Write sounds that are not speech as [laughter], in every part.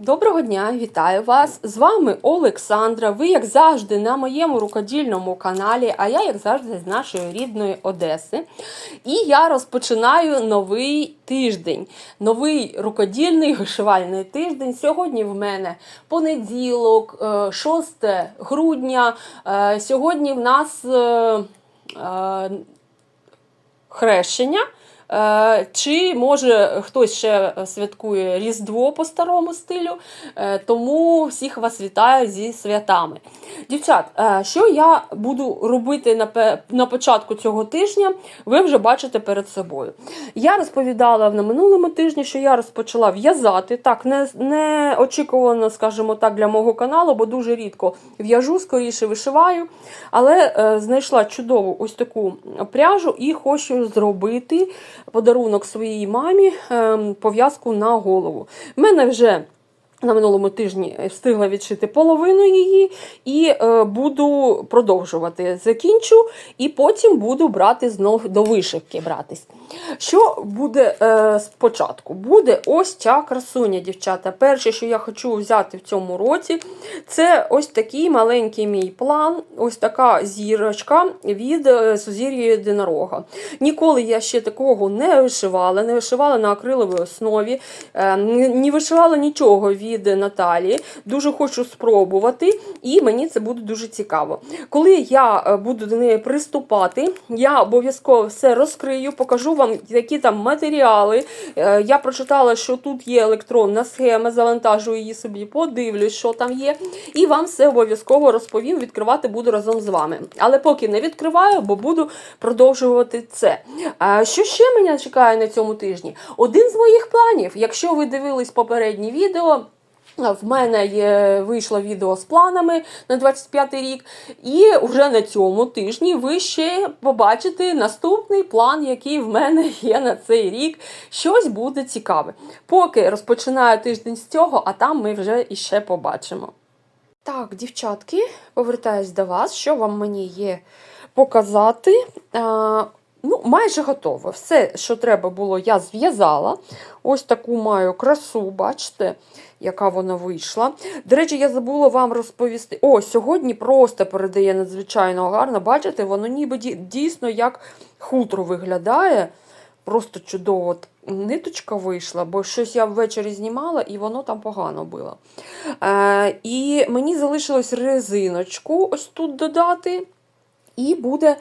Доброго дня, вітаю вас! З вами Олександра. Ви, як завжди, на моєму рукодільному каналі, а я, як завжди, з нашої рідної Одеси. І я розпочинаю новий тиждень, новий рукодільний вишивальний тиждень. Сьогодні в мене понеділок, е, 6 грудня. Е, Сьогодні в нас е, е, хрещення. Е, Чи може хтось ще святкує Різдво по старому стилю, Е, тому всіх вас вітаю зі святами. Дівчат, е, що я буду робити на початку цього тижня, ви вже бачите перед собою. Я розповідала на минулому тижні, що я розпочала в'язати. Так, не, не очікувано, скажімо так, для мого каналу, бо дуже рідко в'яжу, скоріше вишиваю. Але е, знайшла чудову ось таку пряжу і хочу зробити подарунок своїй мамі ем, пов'язку на голову. В мене вже на минулому тижні встигла відшити половину її і е, буду продовжувати. Закінчу, і потім буду брати знов до вишивки братись. Що буде е, спочатку? Буде ось ця красуня, дівчата. Перше, що я хочу взяти в цьому році, це ось такий маленький мій план, ось така зірочка від е, сузір'я єдинорога. Ніколи я ще такого не вишивала, не вишивала на акриловій основі, е, ні вишивала нічого від Наталії. Дуже хочу спробувати, і мені це буде дуже цікаво. Коли я е, буду до неї приступати, я обов'язково все розкрию, покажу вам, які там матеріали. Е, Я прочитала, що тут є електронна схема, завантажу її собі, подивлюсь, що там є. І вам все обов'язково розповім. Відкривати буду разом з вами. Але поки не відкриваю, бо буду продовжувати це. Що ще мене чекає на цьому тижні? Один з моїх планів. Якщо ви дивились попередні відео. В мене є, вийшло відео з планами на 25 рік, і вже на цьому тижні ви ще побачите наступний план, який в мене є на цей рік. Щось буде цікаве. Поки розпочинаю тиждень з цього, а там ми вже іще побачимо. Так, дівчатки, повертаюсь до вас. Що вам мені є показати? Ну, майже готово. Все, що треба було, я зв'язала. Ось таку маю красу, бачите, яка вона вийшла. До речі, я забула вам розповісти. О, сьогодні просто передає надзвичайно гарно. Бачите, воно ніби дійсно як хутро виглядає. Просто чудово ниточка вийшла, бо щось я ввечері знімала і воно там погано було. Е, і мені залишилось резиночку ось тут додати. І буде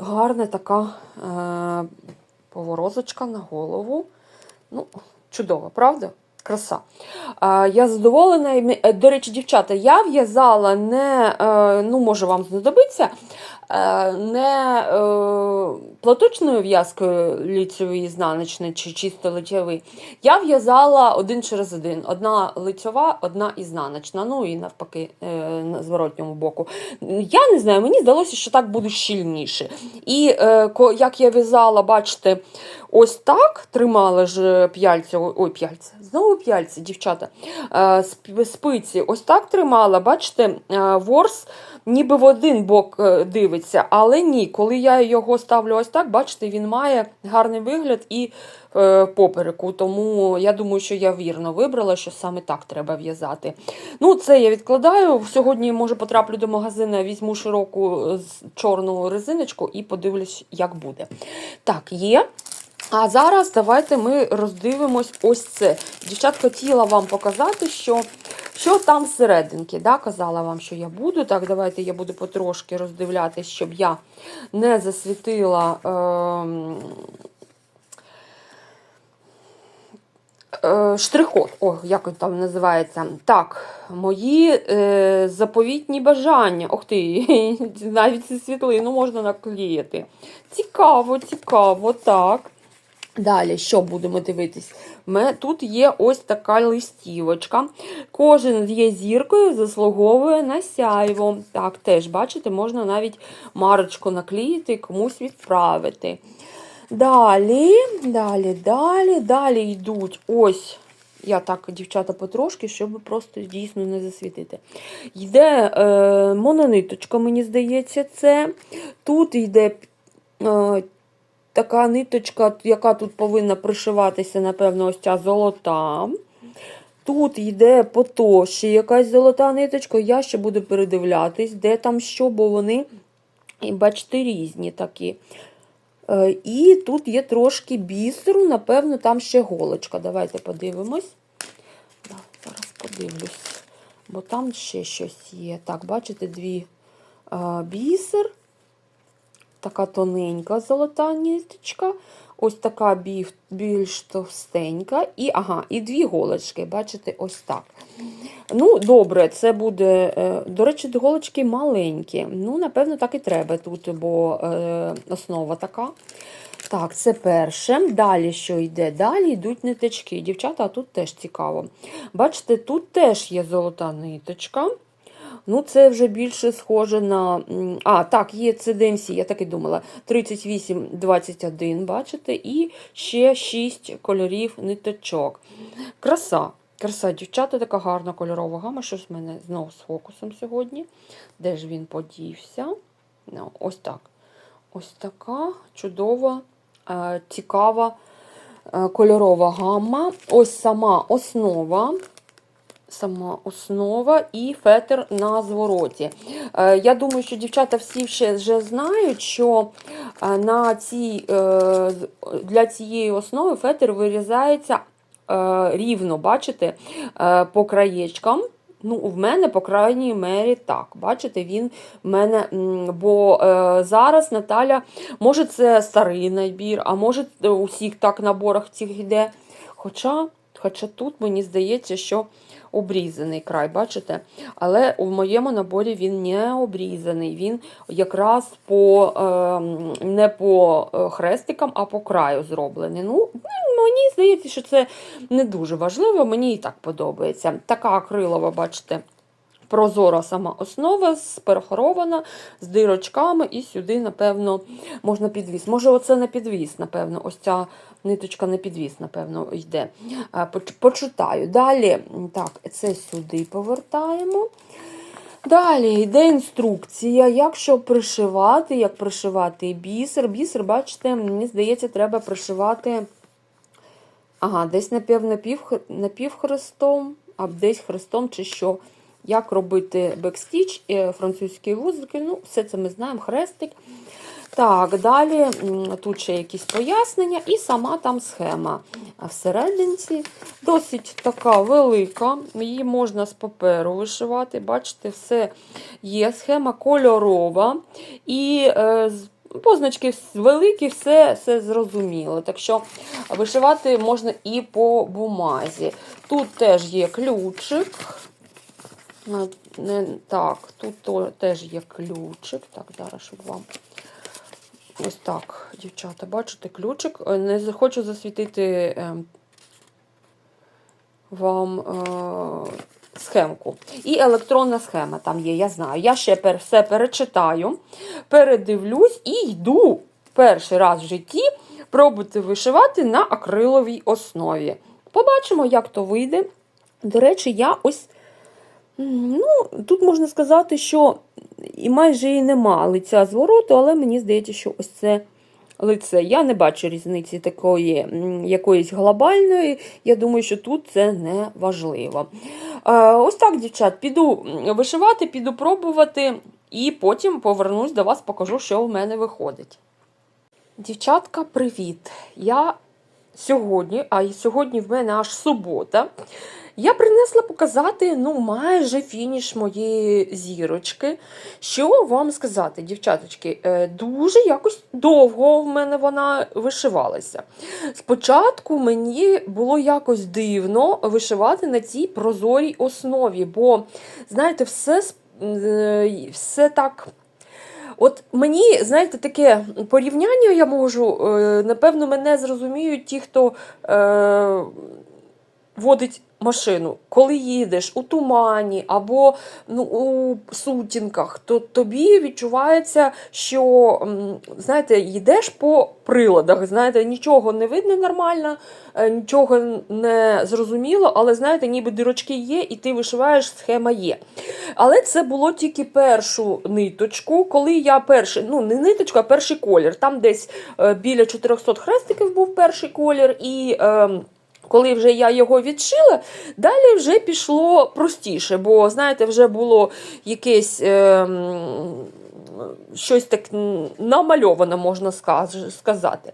гарна така е, поворозочка на голову. Ну, чудово, правда? Краса. Е, я задоволена. Е, До речі, дівчата, я в'язала не, е, ну, може, вам знадобиться, не е, платочною в'язкою лицьової ізнаночної чи чисто лицьовий. Я в'язала один через один. Одна лицьова, одна ізнаночна. Ну і навпаки, е, на зворотньому боку. Я не знаю, мені здалося, що так буде щільніше. І е, як я в'язала, бачите, ось так тримала ж п'яльця, ой, п'яльця, знову п'яльці, дівчата. Е, спиці ось так тримала, бачите, е, ворс ніби в один бок е, дивиться, але ні, коли я його ставлю ось так, бачите, він має гарний вигляд і е, попереку. Тому я думаю, що я вірно вибрала, що саме так треба в'язати. Ну, це я відкладаю. Сьогодні, може, потраплю до магазину, візьму широку е, чорну резиночку і подивлюсь, як буде. Так, є. А зараз давайте ми роздивимось ось це. Дівчат, хотіла вам показати, що, що там всерединки. Да? Казала вам, що я буду. Так, давайте я буду потрошки роздивлятись, щоб я не засвітила. Ем... е, Штрих-код, о, як він там називається. Так, мої е, заповітні бажання. Ох ти, [laughs] навіть світлину можна наклеїти. Цікаво, цікаво, так. Далі, що будемо дивитись? Тут є ось така листівочка. Кожен є зіркою, заслуговує на сяйво. Так, теж, бачите, можна навіть марочку наклеїти комусь відправити. Далі, далі, далі, далі йдуть ось. Я так, дівчата, потрошки, щоб просто дійсно не засвітити. Йде е, монониточка, мені здається, це. Тут йде е, така ниточка, яка тут повинна пришиватися, напевно, ось ця золота. Тут йде по якась золота ниточка. Я ще буду передивлятись, де там що, бо вони, бачите, різні такі. Е, І тут є трошки бісеру, напевно, там ще голочка. Давайте подивимось. Зараз подивлюсь, бо там ще щось є. Так, бачите, дві е, бісер, така тоненька золота ниточка. Ось така більш товстенька. І, ага, і дві голочки, бачите, ось так. Ну, добре, це буде. е, До речі, голочки маленькі. Ну, напевно, так і треба тут, бо е, основа така. Так, це перше. Далі що йде? Далі йдуть ниточки. Дівчата, а тут теж цікаво. Бачите, тут теж є золота ниточка. Ну, це вже більше схоже на. А, так, є CDMC, я так і думала. 38-21, бачите, і ще 6 кольорів ниточок. Краса. Краса, дівчата, така гарна кольорова гама. Щось в мене знову з фокусом сьогодні. Де ж він подівся? Ну, ось так. Ось така чудова, е, цікава е, кольорова гамма. Ось сама основа. Сама основа і фетр на звороті. Е, Я думаю, що дівчата всі ще вже знають, що е, на цій, е, для цієї основи фетр вирізається рівно, бачите, по краєчкам. Ну, в мене, по крайній мері, так. Бачите, він в мене. Бо е, зараз Наталя, може, це старий набір, а може, у всіх так наборах цих йде. Хоча, хоча тут мені здається, що обрізаний край, бачите? Але у моєму наборі він не обрізаний. Він якраз по, е, не по е, хрестикам, а по краю зроблений. Ну, мені здається, що це не дуже важливо, мені і так подобається. Така акрилова, бачите. Прозора сама основа, перехорована, з дирочками, і сюди, напевно, можна підвіс. Може, оце на підвіс, напевно, ось ця ниточка на підвіс, напевно, йде. Почитаю. Далі, так, це сюди повертаємо. Далі йде інструкція, як що пришивати, як пришивати бісер. Бісер, бачите, мені здається, треба пришивати. Ага, десь напів, напів, напівхрестом, а десь хрестом чи що. Як робити бекстіч, е, французькі вузики, ну, все це ми знаємо, хрестик. Так, далі тут ще якісь пояснення, і сама там схема. А всерединці досить така велика, її можна з паперу вишивати. Бачите, все є. Схема кольорова. І е, позначки великі, все, все зрозуміло. Так що вишивати можна і по бумазі. Тут теж є ключик. Не, так, тут теж є ключик. Так, зараз, щоб вам. Ось так, дівчата, бачите, ключик. Е, Не хочу засвітити ем, вам е, схемку. І електронна схема там є, я знаю. Я ще все перечитаю, передивлюсь і йду перший раз в житті пробувати вишивати на акриловій основі. Побачимо, як то вийде. До речі, я ось. Ну, тут можна сказати, що і майже і нема лиця звороту, але мені здається, що ось це лице. Я не бачу різниці такої якоїсь глобальної. Я думаю, що тут це не важливо. Ось так, дівчат, піду вишивати, піду пробувати, і потім повернусь до вас, покажу, що в мене виходить. Дівчатка, привіт! Я сьогодні, а сьогодні в мене аж субота. Я принесла показати ну, майже фініш моєї зірочки. Що вам сказати, дівчаточки, е, дуже якось довго в мене вона вишивалася. Спочатку мені було якось дивно вишивати на цій прозорій основі, бо, знаєте, все, е, все так. От мені, знаєте, таке порівняння я можу, е, напевно, мене зрозуміють ті, хто водить машину. Коли їдеш у тумані або ну, у сутінках, то тобі відчувається, що знаєте, йдеш по приладах, знаєте, нічого не видно нормально, е, нічого не зрозуміло, але знаєте, ніби дирочки є, і ти вишиваєш, схема є. Але це було тільки першу ниточку, коли я перший, ну не ниточку, а перший колір. Там десь е, біля 400 хрестиків був перший колір, і е, Коли вже я його відшила, далі вже пішло простіше, бо, знаєте, вже було якесь. Е, Щось так намальоване, можна сказати.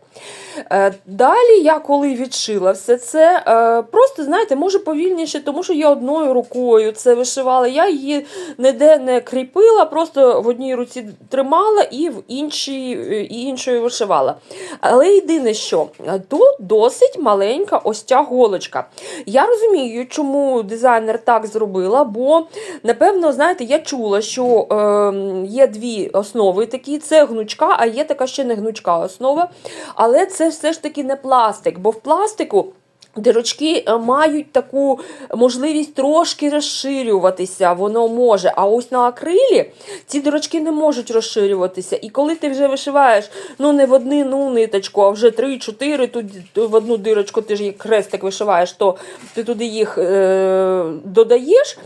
Е, Далі я коли відшила все це, е, просто, знаєте, може повільніше, тому що я одною рукою це вишивала. Я її ніде не кріпила, просто в одній руці тримала і в іншій, е, і іншою вишивала. Але єдине, що тут досить маленька ось ця голочка. Я розумію, чому дизайнер так зробила, бо, напевно, знаєте, я чула, що е, є дві основи такі: це гнучка, а є така ще не гнучка основа. Але це все ж таки не пластик, бо в пластику. Дирочки е, мають таку можливість трошки розширюватися, воно може. А ось на акрилі ці дирочки не можуть розширюватися. І коли ти вже вишиваєш ну не в одну ниточку, а вже 3-4, тут в одну дирочку ти ж як хрестик вишиваєш, то ти туди їх е, додаєш,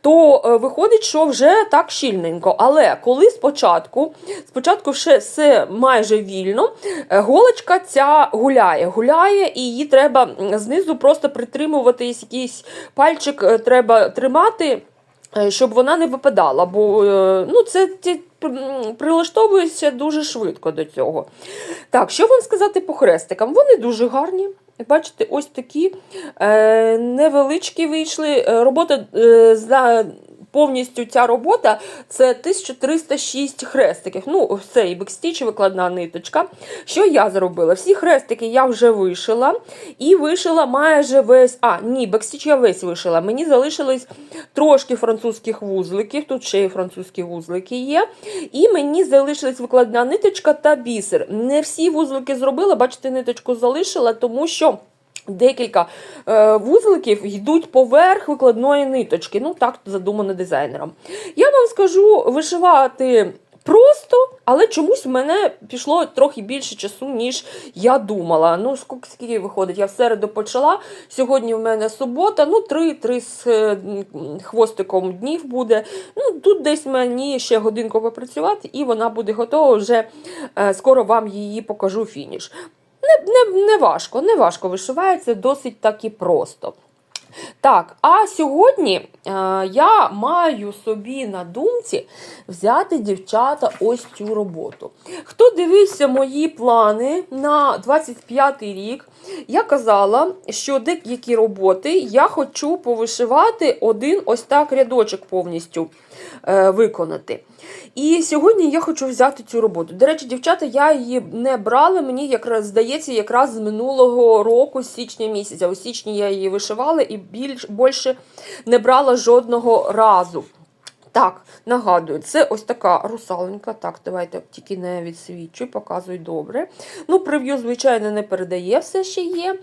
то е, виходить, що вже так щільненько. Але коли спочатку, спочатку ще все майже вільно, е, голочка ця гуляє, гуляє, і її треба м, знизу просто притримувати якийсь пальчик, е, треба тримати. е, Щоб вона не випадала, бо е, ну, це ті прилаштовується дуже швидко до цього. Так, що вам сказати по хрестикам? Вони дуже гарні. Бачите, ось такі невеличкі вийшли. Робота е, за повністю ця робота це 1306 хрестиків. Ну, все, і бекстіч, і викладна ниточка. Що я зробила? Всі хрестики я вже вишила і вишила майже весь. А, ні, бекстіч я весь вишила. Мені залишилось трошки французьких вузликів. Тут ще й французькі вузлики є. І мені залишилась викладна ниточка та бісер. Не всі вузлики зробила, бачите, ниточку залишила, тому що. Декілька е, вузликів йдуть поверх викладної ниточки. Ну, так задумано дизайнером. Я вам скажу вишивати просто, але чомусь в мене пішло трохи більше часу, ніж я думала. Ну, скільки виходить? Я в середу почала. Сьогодні в мене субота, ну, три-три з е, хвостиком днів буде. Ну, тут десь мені ще годинку попрацювати, і вона буде готова. Вже е, скоро вам її покажу фініш. Не, не, не важко, не важко вишивається, досить так і просто. Так, а сьогодні е, я маю собі на думці взяти дівчата ось цю роботу. Хто дивився мої плани на 25-й рік, я казала, що деякі роботи я хочу повишивати один ось так рядочок повністю виконати. І сьогодні я хочу взяти цю роботу. До речі, дівчата, я її не брала, мені якраз здається, якраз з минулого року, з січня місяця. У січні я її вишивала і більш більше не брала жодного разу. Так, нагадую, це ось така русаленька. Так, давайте тільки не відсвічуй, показуй добре. Ну, прев'ю, звичайно, не передає, все ще є.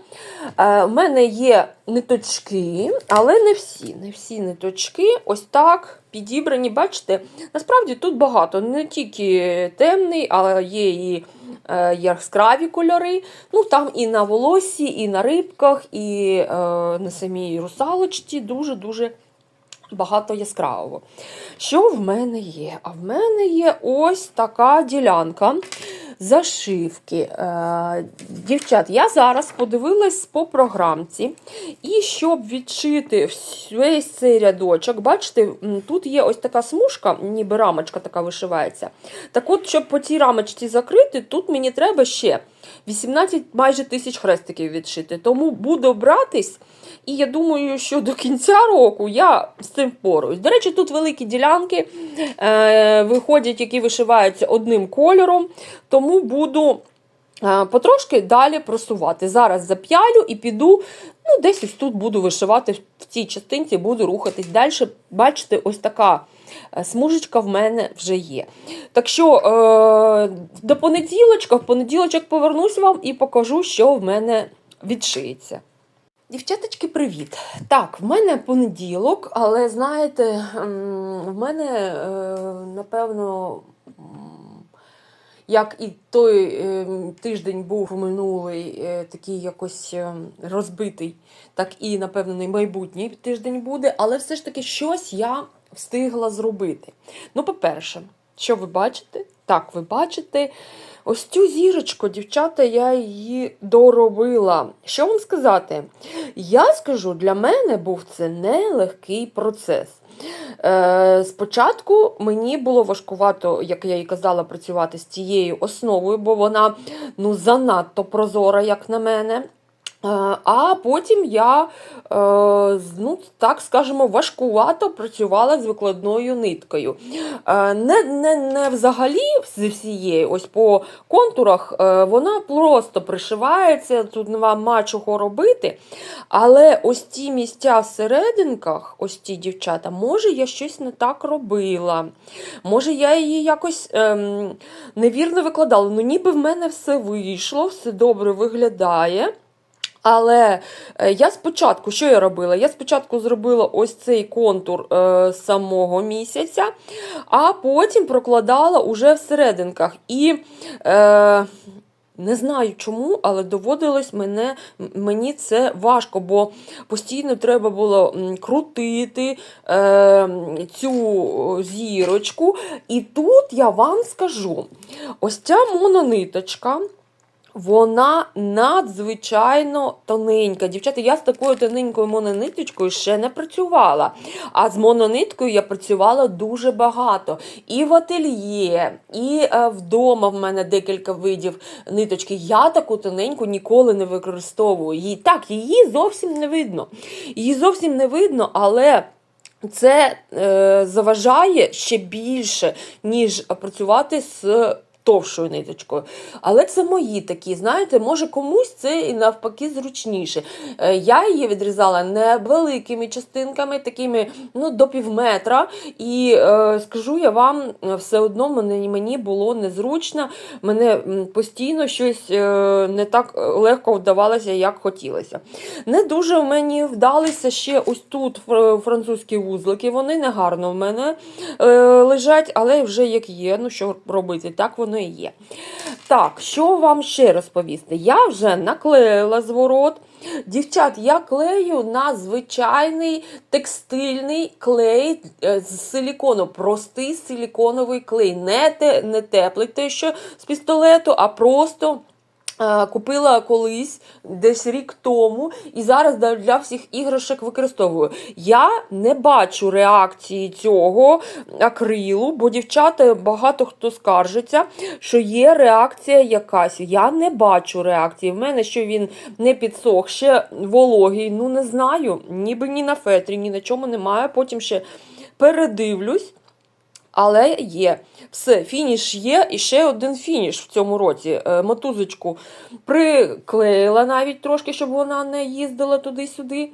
Е, У мене є ниточки, але не всі. Не всі ниточки ось так підібрані. Бачите, насправді тут багато. Не тільки темний, але є і е, яскраві кольори. Ну, там і на волосі, і на рибках, і е, на самій русалочці дуже-дуже багато яскравого. Що в мене є? А в мене є ось така ділянка зашивки. Е, Дівчат, я зараз подивилась по програмці, і щоб відшити весь цей рядочок, бачите, тут є ось така смужка, ніби рамочка така вишивається. Так от, щоб по цій рамочці закрити, тут мені треба ще 18 майже тисяч хрестиків відшити. Тому буду братись. І я думаю, що до кінця року я з цим впораюсь. До речі, тут великі ділянки е, виходять, які вишиваються одним кольором, тому буду е, потрошки далі просувати. Зараз зап'ялю і піду, ну, десь ось тут буду вишивати в цій частинці, буду рухатись далі. Бачите, ось така. е, Смужечка в мене вже є. Так що е, до понеділочка, в понеділочок повернусь вам і покажу, що в мене відшиється. Дівчаточки, привіт! Так, в мене понеділок, але знаєте, в мене, напевно, як і той е, тиждень був минулий, е, такий якось е, розбитий, так і, напевно, майбутній тиждень буде, але все ж таки щось я встигла зробити. Ну, по-перше, що ви бачите? Так, ви бачите, ось цю зірочку, дівчата, я її доробила. Що вам сказати? Я скажу, для мене був це нелегкий процес. Е, спочатку мені було важкувато, як я і казала, працювати з цією основою, бо вона ну, занадто прозора, як на мене. Е, А потім я, е, ну, так скажемо, важкувато працювала з викладною ниткою. Е, Не, не, не взагалі з всієї, ось по контурах вона просто пришивається, тут нема ма чого робити. Але ось ті місця в серединках, ось ті дівчата, може я щось не так робила. Може, я її якось ем, невірно викладала. Ну, ніби в мене все вийшло, все добре виглядає. Але е, я спочатку, що я робила? Я спочатку зробила ось цей контур е, самого місяця, а потім прокладала уже в серединках. І е, не знаю чому, але доводилось мене, мені це важко, бо постійно треба було крутити е, цю зірочку. І тут я вам скажу: ось ця монониточка. Вона надзвичайно тоненька. Дівчата, я з такою тоненькою монониточкою ще не працювала. А з монониткою я працювала дуже багато. І в ательє, і е, вдома в мене декілька видів ниточки. Я таку тоненьку ніколи не використовую. Її, так, її зовсім не видно. Її зовсім не видно, але. Це е, заважає ще більше, ніж працювати з товщою ниточкою. Але це мої такі, знаєте, може комусь це і навпаки зручніше. Е, я її відрізала невеликими частинками, такими ну, до півметра. І е, скажу я вам, все одно мені, було незручно, мене постійно щось е, не так легко вдавалося, як хотілося. Не дуже в мені вдалися ще ось тут французькі вузлики. Вони не гарно в мене лежать, але вже як є. Ну що робити, так воно і є. Так, що вам ще розповісти? Я вже наклеїла зворот. Дівчат, я клею на звичайний текстильний клей е, з силікону, простий силіконовий клей, не, те, не теплий те, що з пістолету, а просто. Е, Купила колись десь рік тому, і зараз для- всіх іграшок використовую. Я не бачу реакції цього акрилу, бо дівчата багато хто скаржиться, що є реакція якась. Я не бачу реакції. В мене що він не підсох, ще вологий. Ну не знаю. Ніби ні на фетрі, ні на чому немає. Потім ще передивлюсь. Але є. Все, фініш є, і ще один фініш в цьому році. Е, Мотузочку приклеїла навіть трошки, щоб вона не їздила туди-сюди.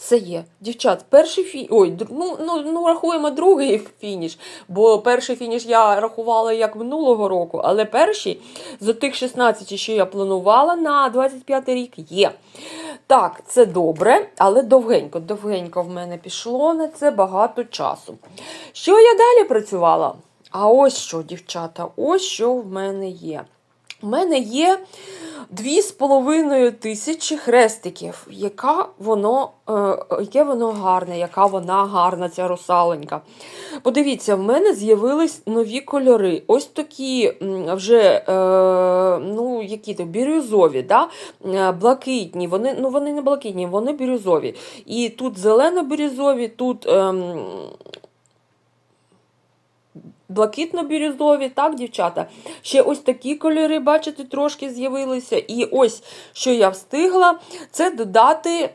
Все є. Дівчат, перший фініш. Ой, ну, ну, ну рахуємо другий фініш. Бо перший фініш я рахувала як минулого року, але перший з тих 16, що я планувала на 25 рік, є. Так, це добре, але довгенько, довгенько в мене пішло на це багато часу. Що я далі працювала? А ось що, дівчата, ось що в мене є. У мене є дві з половиною тисячі хрестиків. Яка воно, е, яке воно гарне, яка вона гарна, ця русаленька. Подивіться, в мене з'явились нові кольори. Ось такі вже е, ну, які то, бірюзові, да? е, блакитні. Вони, ну, вони не блакитні, вони бірюзові. І тут зелено-бірюзові, тут. ем, Блакитно-бірюзові, так, дівчата? Ще ось такі кольори, бачите, трошки з'явилися. І ось, що я встигла, це додати е,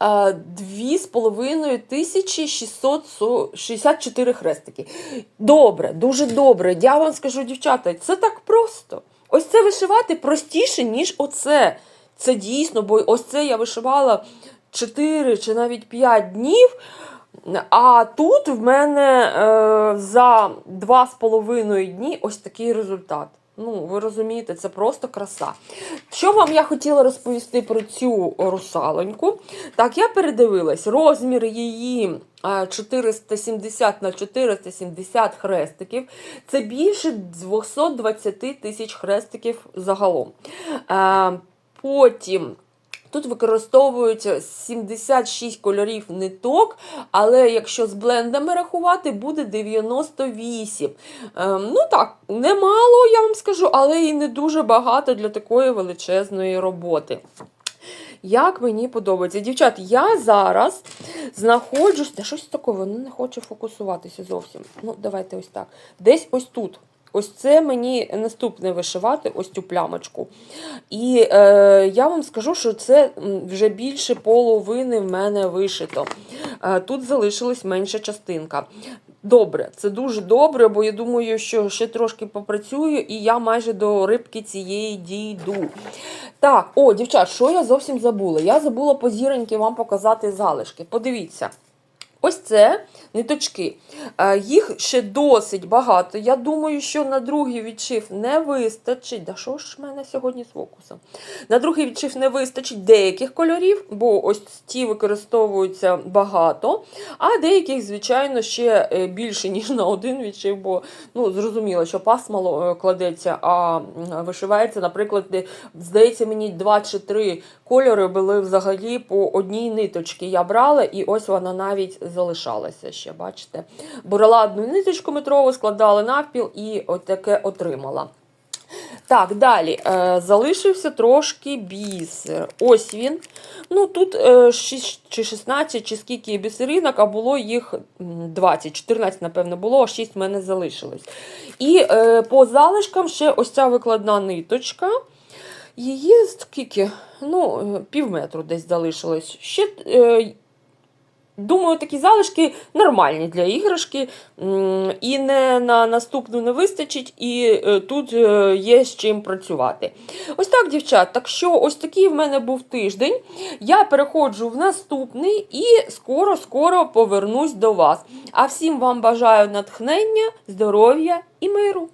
2,5 тисячі 664 хрестики. Добре, дуже добре. Я вам скажу, дівчата, це так просто. Ось це вишивати простіше, ніж оце. Це дійсно, бо ось це я вишивала 4 чи навіть 5 днів. А тут в мене е, за 2,5 дні ось такий результат. Ну, ви розумієте, це просто краса. Що вам я хотіла розповісти про цю русалоньку? Так, я передивилась розмір її е, 470 на 470 хрестиків. Це більше 220 тисяч хрестиків загалом. Е, потім. Тут використовується 76 кольорів ниток, але якщо з блендами рахувати, буде 98. Ем, ну так, немало, я вам скажу, але і не дуже багато для такої величезної роботи. Як мені подобається. Дівчат, я зараз знаходжусь. Та щось таке, воно не хоче фокусуватися зовсім. Ну, давайте ось так. Десь ось тут. Ось це мені наступне вишивати, ось цю плямочку. І е, я вам скажу, що це вже більше половини в мене вишито. Е, тут залишилась менша частинка. Добре, це дуже добре, бо я думаю, що ще трошки попрацюю, і я майже до рибки цієї дійду. Так, о, дівчат, що я зовсім забула? Я забула по зіроньки вам показати залишки. Подивіться. Ось це ниточки. Е, Їх ще досить багато. Я думаю, що на другий відшив не вистачить. Да що ж в мене сьогодні з фокусом? На другий відшив не вистачить деяких кольорів, бо ось ці використовуються багато, а деяких, звичайно, ще е, більше, [laughs] ніж на один відшив, бо ну, зрозуміло, що пасмало е, кладеться, а вишивається, наприклад, здається, мені два чи три кольори були взагалі по одній ниточці. Я брала, і ось вона навіть залишалася ще, бачите. Брала одну ниточку метрову, складала навпіл і отаке отримала. Так, далі е, залишився трошки бісер. Ось він. Ну, тут е, 6 чи 16, чи скільки бісеринок, а було їх 20, 14, напевно, було, а 6 в мене залишилось. І е, по залишкам ще ось ця викладна ниточка. Її скільки? Ну, е, пів метру десь залишилось. Ще, е, думаю, такі залишки нормальні для іграшки. І не на наступну не вистачить, і е, тут е, є з чим працювати. Ось так, дівчат. Так що ось такий в мене був тиждень. Я переходжу в наступний і скоро-скоро повернусь до вас. А всім вам бажаю натхнення, здоров'я і миру.